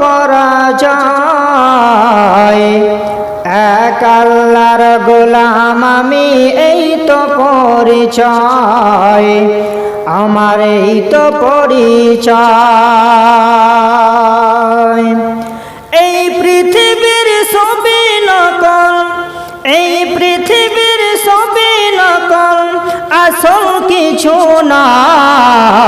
পরাজয় এক গোলাম আমি, এই তো পরিচয়। আমার এই তো পরিচয়। এই পৃথিবীর ছবি নকল, এই পৃথিবীর ছবি নকল, আসল কিছু নাই।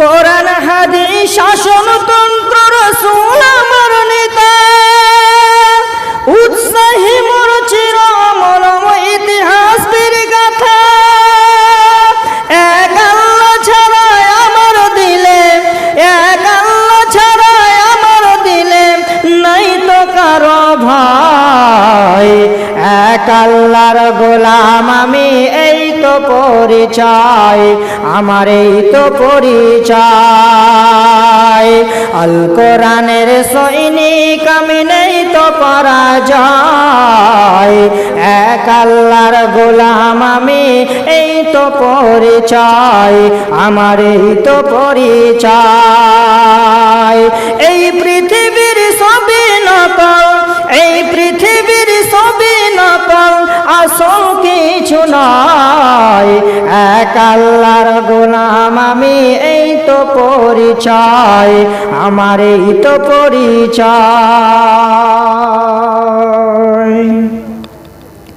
কোরআন হাদিস শাসনতন্ত্র রসুল আমার নেতা। আল্লাহর গোলাম, আমি এই তো পরিচয়, আমার এই তো পরিচয়। আল কোরআনের সৈনিক, আমি নেই তো পরাজয়। এক আল্লাহর গোলাম, আমি এই তো পরিচয়, আমার এই তো পরিচয়। এই পৃথিবীর এক আল্লাহর গোলাম আমি এই তো পরিচয় আমার এই তো পরিচয়।